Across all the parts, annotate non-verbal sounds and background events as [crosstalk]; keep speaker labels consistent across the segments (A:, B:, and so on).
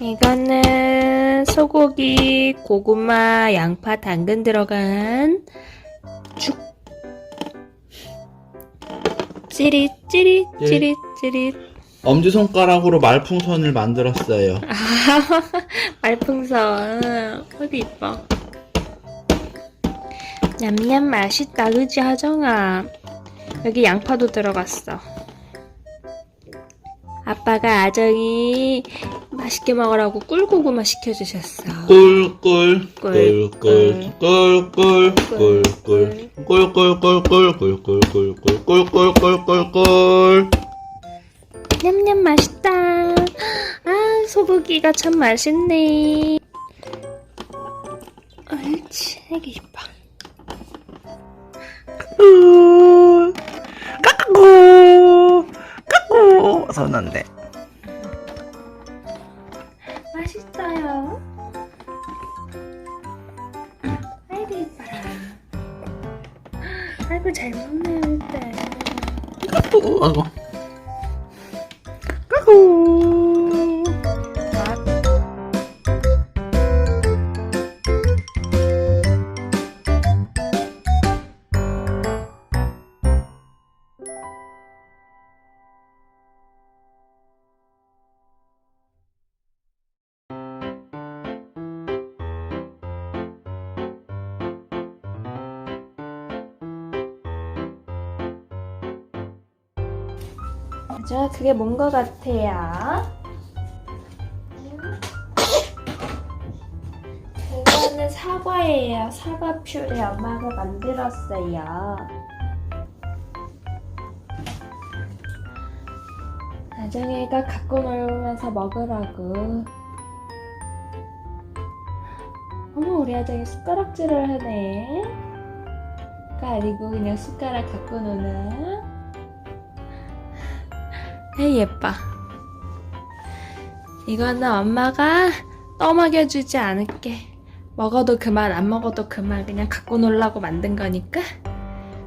A: 이거는 소고기, 고구마, 양파, 당근 들어간 죽. 찌릿, 찌릿,
B: 예.
A: 찌릿, 찌릿.
B: 엄지손가락으로 말풍선을 만들었어요. [laughs]
A: 아, 말풍선. 어디 이뻐. 냠냠 맛있다, 그지, 하정아? 여기 양파도 들어갔어. 아빠가 아정이 맛있게 먹으라고 꿀고구마 시켜주셨어.
B: 꿀꿀
A: 꿀,
B: 꿀꿀 꿀꿀 꿀꿀 꿀꿀 꿀꿀 꿀꿀꿀꿀꿀꿀꿀꿀꿀꿀 꿀꿀
A: 냠냠 맛있다. 아, 소고기가 참 맛있네. 옳지, 애기 이뻐.
B: 까꾸 손안대
A: 맛 있어요. 아이고 이뻐라. 아이고 잘 먹네 일단.
B: 아이고
A: 맞아, 그게 뭔 것 같아요? 그거는 사과예요. 사과 퓨레 엄마가 만들었어요. 나중에가 갖고 놀면서 먹으라고. 어머, 우리 아정이 숟가락질을 하네. 가 아니고 그냥 숟가락 갖고 노는. 에이 예뻐. 이거는 엄마가 떠먹여주지 않을게. 먹어도 그만 안 먹어도 그만. 그냥 갖고 놀라고 만든 거니까.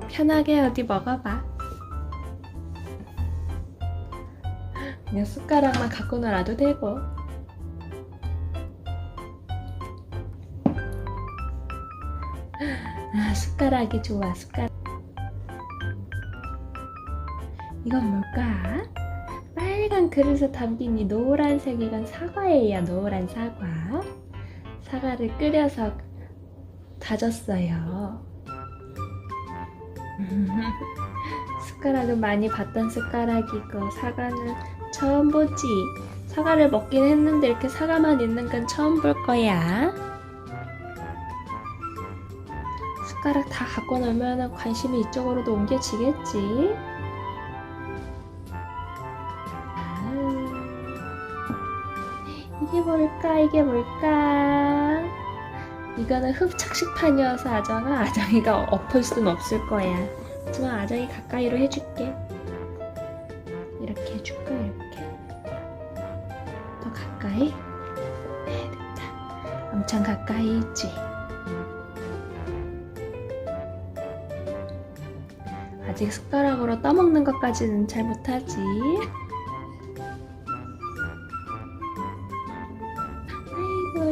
A: 편하게 어디 먹어봐. 그냥 숟가락만 갖고 놀아도 되고. 아 숟가락이 좋아 숟가락. 이건 뭘까? 빨간 그릇에 담긴 이 노란색 이건 사과예요. 노란 사과. 사과를 끓여서 다졌어요. [laughs] 숟가락은 많이 봤던 숟가락이고 사과는 처음 보지. 사과를 먹긴 했는데 이렇게 사과만 있는 건 처음 볼 거야. 숟가락 다 갖고 놀면 관심이 이쪽으로도 옮겨지겠지. 뭘까? 이게 뭘까? 이거는 흡착식판이어서 아정아, 아정이가 엎을 순 없을 거야. 하지만 아정이 가까이로 해줄게. 이렇게 해줄까? 이렇게. 더 가까이? 네, 됐다. 엄청 가까이 있지? 아직 숟가락으로 떠먹는 것까지는 잘 못하지.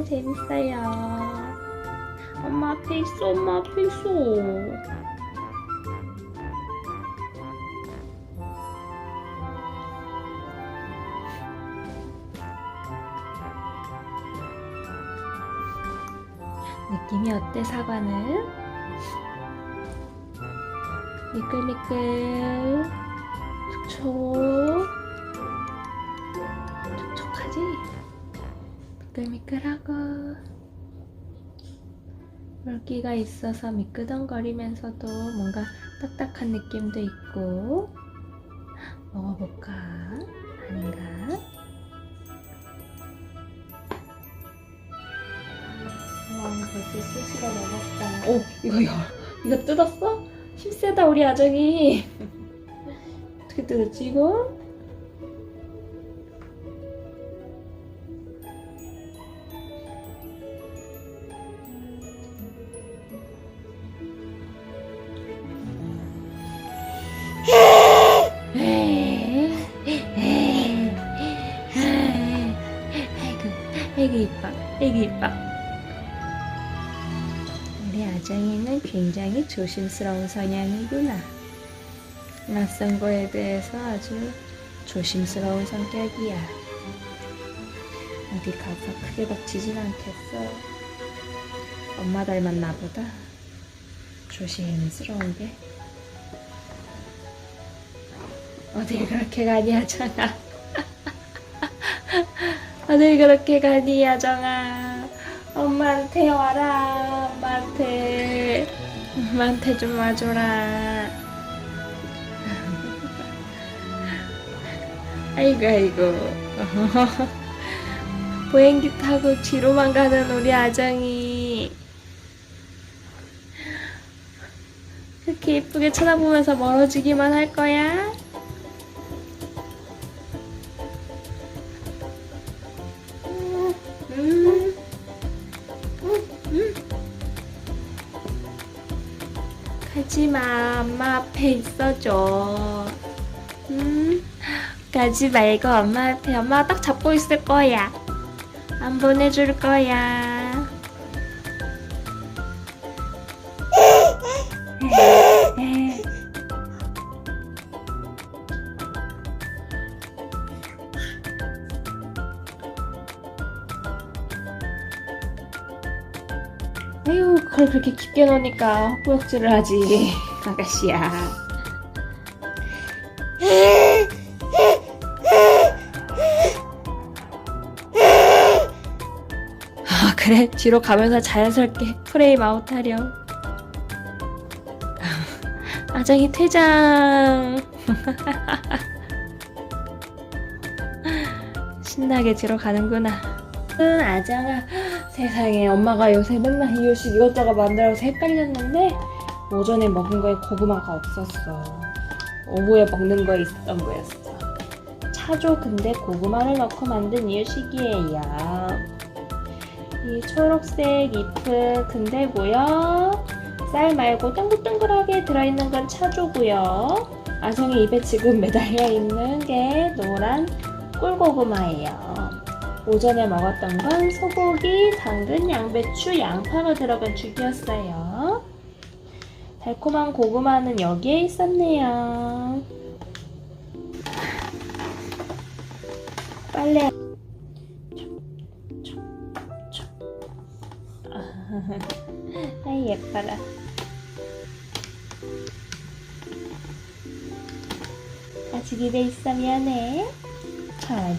A: 재밌어요. 엄마 있어, 엄마 있어. 느낌이 어때 사과는? 미끌미끌 촉촉 미끌미끌하고 물기가 있어서 미끄덩거리면서도 뭔가 딱딱한 느낌도 있고 먹어볼까? 아닌가? 와 벌써 수시가 넘었다 오 이거 야 이거 뜯었어? 힘세다 우리 아정이 [laughs] 어떻게 뜯었지 이거? 애기 이뻐, 애기 이뻐. 우리 아정이는 굉장히 조심스러운 성향이구나. 낯선 거에 대해서 아주 조심스러운 성격이야. 어디 가서 크게 다치진 않겠어. 엄마 닮았나 보다. 조심스러운 게. 어딜 그렇게 아정아. 어딜 그렇게 가니, 아정아. 엄마한테 와라. 엄마한테. 엄마한테 좀 와줘라. 아이고, 아이고. [laughs] 보행기 타고 뒤로만 가는 우리 아정이. 그렇게 예쁘게 쳐다보면서 멀어지기만 할 거야? 가지마, 엄마 앞에 있어줘. 음, 가지 말고 엄마 앞에 엄마 딱 잡고 있을 거야. 안 보내줄 거야. 아유, 그걸 그렇게 깊게 넣으니까 헛구역질을 하지, 아가씨야. 아, 그래. 뒤로 가면서 자연스럽게 프레임 아웃하렴. 아정이 퇴장. [laughs] 신나게 뒤로 가는구나. 응, 아정아. 세상에 엄마가 요새 맨날 이유식 이것저것 만들어서 헷갈렸는데 오전에 먹은 거에 고구마가 없었어. 오후에 먹는 거에 있었던 거였어. 차조 근데 고구마를 넣고 만든 이유식이에요. 이 초록색 잎은 근데고요. 쌀 말고 동글동글하게 들어있는 건 차조고요. 아성이 입에 지금 매달려 있는 게 노란 꿀고구마예요. 오전에 먹었던 건 소고기, 당근, 양배추, 양파가 들어간 죽이었어요. 달콤한 고구마는 여기에 있었네요. 빨래. 아이 예뻐라. 아직 입에 있어 미안해. 자,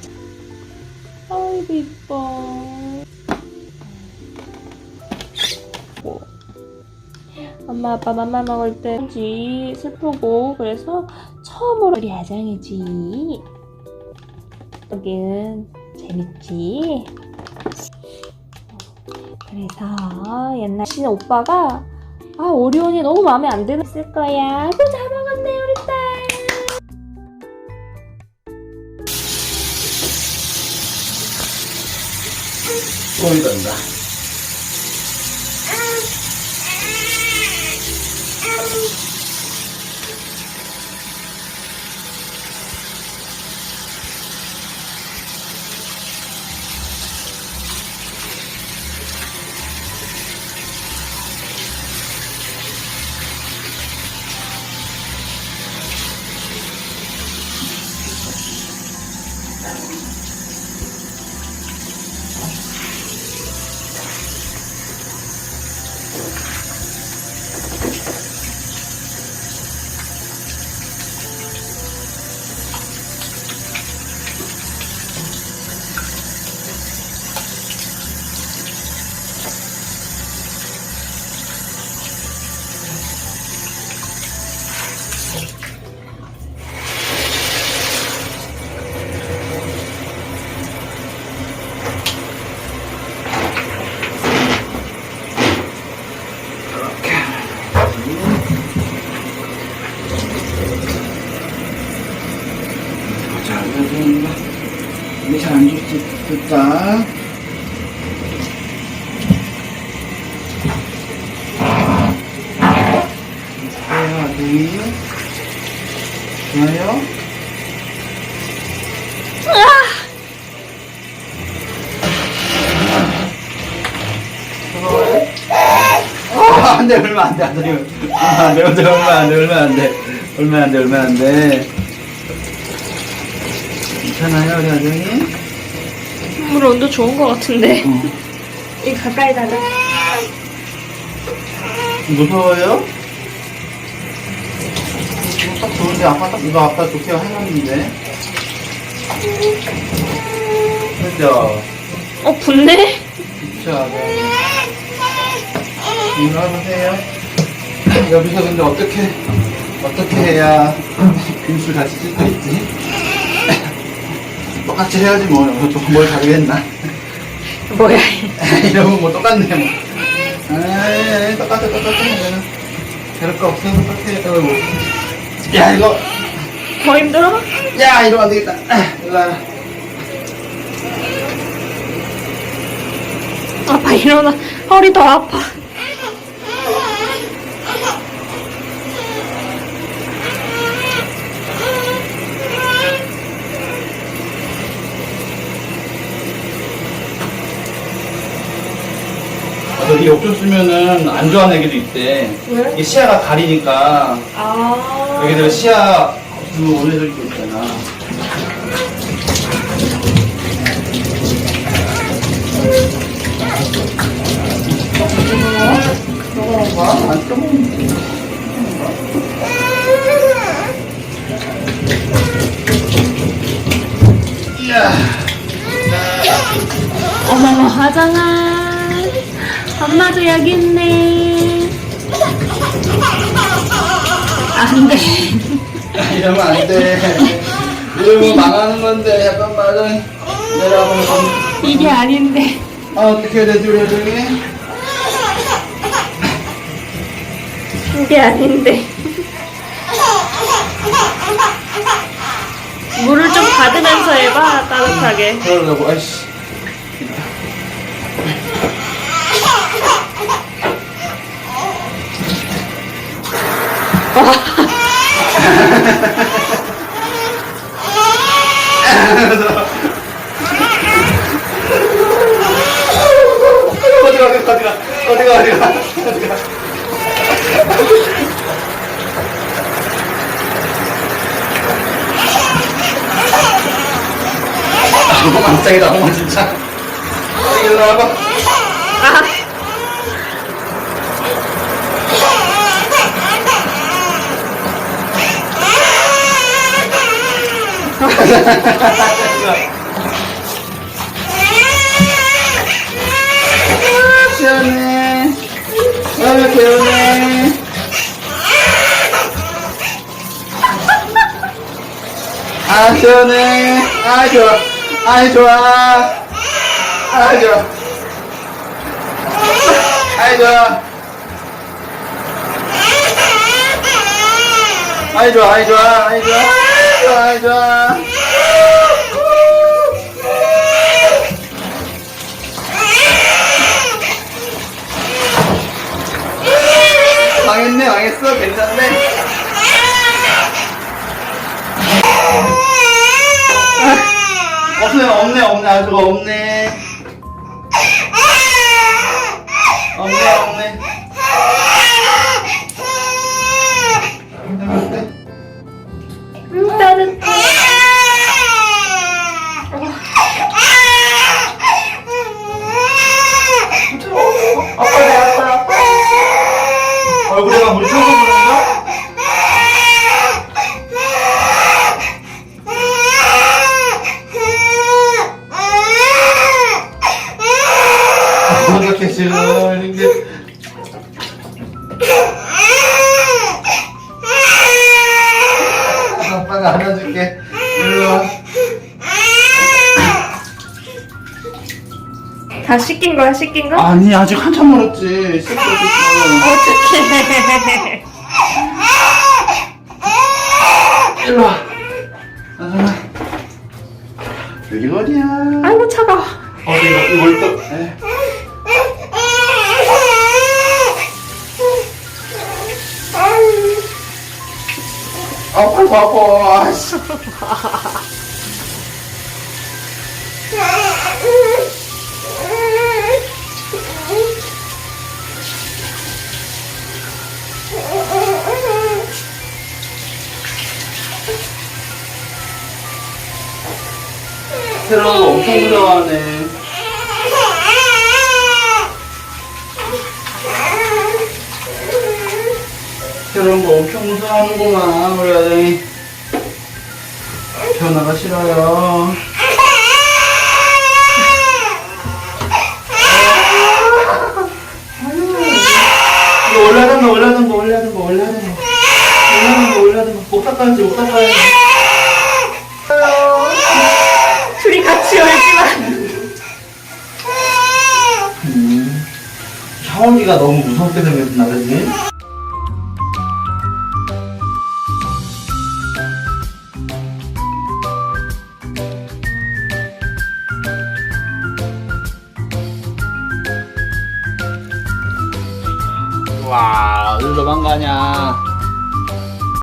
A: 아이고 이뻐. 뭐. 엄마 아빠 맘마 먹을 때지 슬프고 그래서 처음으로 우리 아장이지. 여기는 재밌지. 그래서 옛날 신 오빠가 아 오리온이 너무 마음에 안 드는 쓸 거야. 아주
B: കൊണ്ടുവന്ന 일단 대하기 좋아요. 아, 안돼 얼마 안돼 안돼. 아, 안돼 얼마 안돼 얼마 안돼. 얼마 안돼 얼마 안돼. 괜찮아요 우리 아정이?
A: 물 온도 좋은 것 같은데.
B: 어. [laughs]
A: 이 가까이 가자.
B: 무서워요? 이거 딱 좋은데, 아빠 딱, 이거 아빠 좋게 해놨는데. 그죠?
A: 어, 붙네?
B: 그쵸. 이거 해보세요. 여기서 근데 어떻게, 어떻게 해야 빙수 같이 쓸수 있지? 똑같이 해야지 뭐, 여기서 뭘 다르겠나?
A: 뭐야. [laughs]
B: 이러면 뭐 똑같네, 뭐. 에이, 똑같아, 똑같아. 그럴 거 없어, 똑같아. 어이구. 야, 이거,
A: 더 힘들어?
B: 야, 이러면 안 되겠다. 아, 일로 와라.
A: 아빠 일어나. 허리 더 아파.
B: 욕조 쓰면은 안 좋아하는 애기도 있대.
A: 왜?
B: 이게 시야가 가리니까
A: 아.
B: 여기들 시야 없으면 오래 들고 있잖아. 안 떠먹는 이야.
A: 어머머, 화정아. 엄마도 여기 있네. 안 돼.
B: 이러면 안 돼. 이러면 망하는 건데, 약간 말은 내려가면 좀.
A: 이게 아닌데.
B: 아, 어떻게 해야 되지, 우리 아정이?
A: 이게 아닌데. 물을 좀 받으면서 해봐, 따뜻하게.
B: 그러려고, 아이씨. 어디가, 어디가, 어디가, 어디가, 어디가, 어디가. 너무 깜짝이다, 엄마 진짜. 일로 와봐.
A: 아,
B: 아, 시원해. 아, 개운해. 아, 시원해. 아, 좋아. 아, 좋아. 아, 좋아. 아, 좋아. 아이 좋아, 아이 좋아, 아이 좋아, 좋아, 좋아. 망했네, 망했어, 괜찮네. 아, 없네, 없네, 없네, 아주가 없네. 없네, 없네. [laughs] 없네.
A: 뜻 거야, 씻긴 거?
B: 아니, 아직 한참 멀었지. 씻고 있어.
A: 어떡해.
B: 일로 와. 나선아. 여기 어디야?
A: 아이고, 차가워.
B: 어디가, 이걸 또. 에. 아이고, 아파. 아이씨. [laughs] 새로운 거 엄청 무서워하네. 새로운 거 엄청 무서워하는구만, 우리 아들이. 변화가 싫어요. 이거 올라가는 거, 올라가는 거, 올라가는 거, 올라가는 거. 올라가는 거, 올라가는 거. 못 닦아야지, 못 닦아야지. 너무 무섭게 생겼나, 그지?